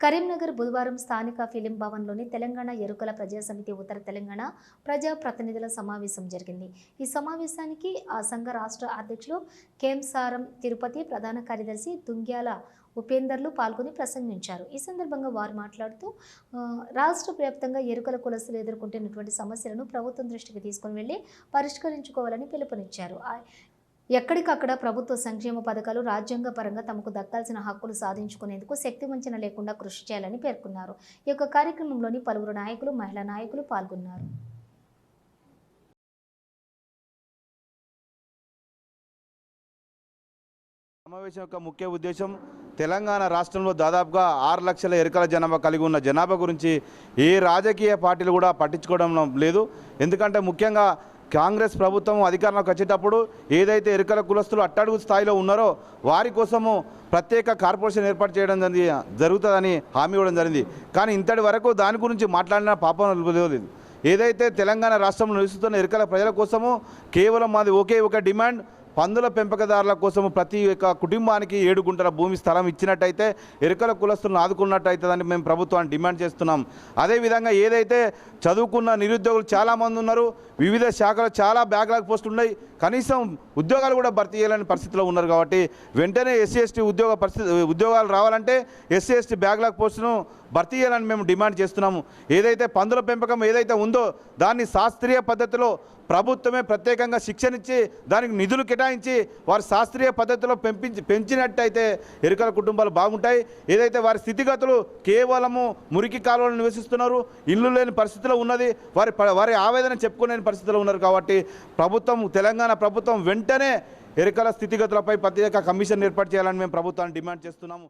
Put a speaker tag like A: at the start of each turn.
A: కరీంనగర్ బుధవారం స్థానిక ఫిలిం భవన్లోని తెలంగాణ ఎరుకల ప్రజాసమితి ఉత్తర తెలంగాణ ప్రజా ప్రతినిధుల సమావేశం జరిగింది. ఈ సమావేశానికి ఆ సంఘ రాష్ట్ర అధ్యక్షులు కేంసారం తిరుపతి ప్రధాన కార్యదర్శి తుంగ్యాల ఉపేందర్లు పాల్గొని ప్రసంగించారు. ఈ సందర్భంగా వారు మాట్లాడుతూ రాష్ట్ర వ్యాప్తంగా ఎరుకల కులస్తులు ఎదుర్కొంటున్నటువంటి సమస్యలను ప్రభుత్వం దృష్టికి తీసుకుని వెళ్ళి పరిష్కరించుకోవాలని పిలుపునిచ్చారు. ఎక్కడికక్కడ ప్రభుత్వ సంక్షేమ పథకాలు రాజ్యాంగ పరంగా తమకు దక్కాల్సిన హక్కులు సాధించుకునేందుకు శక్తి వంచన లేకుండా కృషి చేయాలని పేర్కొన్నారు. ఈ యొక్క కార్యక్రమంలోని పలువురు నాయకులు మహిళా నాయకులు పాల్గొన్నారు.
B: సమావేశం యొక్క ముఖ్య ఉద్దేశం తెలంగాణ రాష్ట్రంలో దాదాపుగా ఆరు లక్షల ఎరుకల జనాభా కలిగి ఉన్న జనాభా గురించి ఏ రాజకీయ పార్టీలు కూడా పట్టించుకోవడం లేదు. ఎందుకంటే ముఖ్యంగా కాంగ్రెస్ ప్రభుత్వం అధికారంలోకి వచ్చేటప్పుడు ఏదైతే ఎరుకల కులస్తులు అట్టడుగు స్థాయిలో ఉన్నారో వారి కోసము ప్రత్యేక కార్పొరేషన్ ఏర్పాటు చేయడం జరిగి జరుగుతుందని హామీ ఇవ్వడం జరిగింది. కానీ ఇంతటి వరకు దాని గురించి మాట్లాడిన పాపం లేదు ఏదైతే తెలంగాణ రాష్ట్రంలో నివసిస్తున్న ఎరుకల ప్రజల కోసము కేవలం మాది ఒకే ఒక డిమాండ్ పందుల పెంపకదారుల కోసం ప్రతి ఒక్క కుటుంబానికి ఏడు గుంటల భూమి స్థలం ఇచ్చినట్టయితే ఎరుకల కులస్తులను ఆదుకున్నట్టు అవుతుందని మేము ప్రభుత్వాన్ని డిమాండ్ చేస్తున్నాం. అదేవిధంగా ఏదైతే చదువుకున్న నిరుద్యోగులు చాలామంది ఉన్నారు వివిధ శాఖలు చాలా బ్యాక్లాగ్ పోస్టులు ఉన్నాయి కనీసం ఉద్యోగాలు కూడా భర్తీ చేయాలని పరిస్థితిలో ఉన్నారు కాబట్టి వెంటనే ఎస్సీ ఎస్టీ ఉద్యోగ పరిస్థితి ఉద్యోగాలు రావాలంటే ఎస్సీ ఎస్టీ బ్యాక్లాగ్ పోస్టును భర్తీ చేయాలని మేము డిమాండ్ చేస్తున్నాము. ఏదైతే పందుల పెంపకం ఏదైతే ఉందో దాన్ని శాస్త్రీయ పద్ధతిలో ప్రభుత్వమే ప్రత్యేకంగా శిక్షణ ఇచ్చి దానికి నిధులు కేటాయించి వారి శాస్త్రీయ పద్ధతిలో పెంపించి పెంచినట్టయితే ఎరుకల కుటుంబాలు బాగుంటాయి. ఏదైతే వారి స్థితిగతులు కేవలము మురికి కాలువలు నివసిస్తున్నారు ఇల్లు లేని పరిస్థితిలో ఉన్నది వారి ప- వారి ఆవేదన చెప్పుకోలేని పరిస్థితిలో ఉన్నారు కాబట్టి ప్రభుత్వం తెలంగాణ ప్రభుత్వం వెంటనే ఎరుకల స్థితిగతులపై ప్రత్యేక కమిషన్ ఏర్పాటు చేయాలని మేము ప్రభుత్వాన్ని డిమాండ్ చేస్తున్నాము.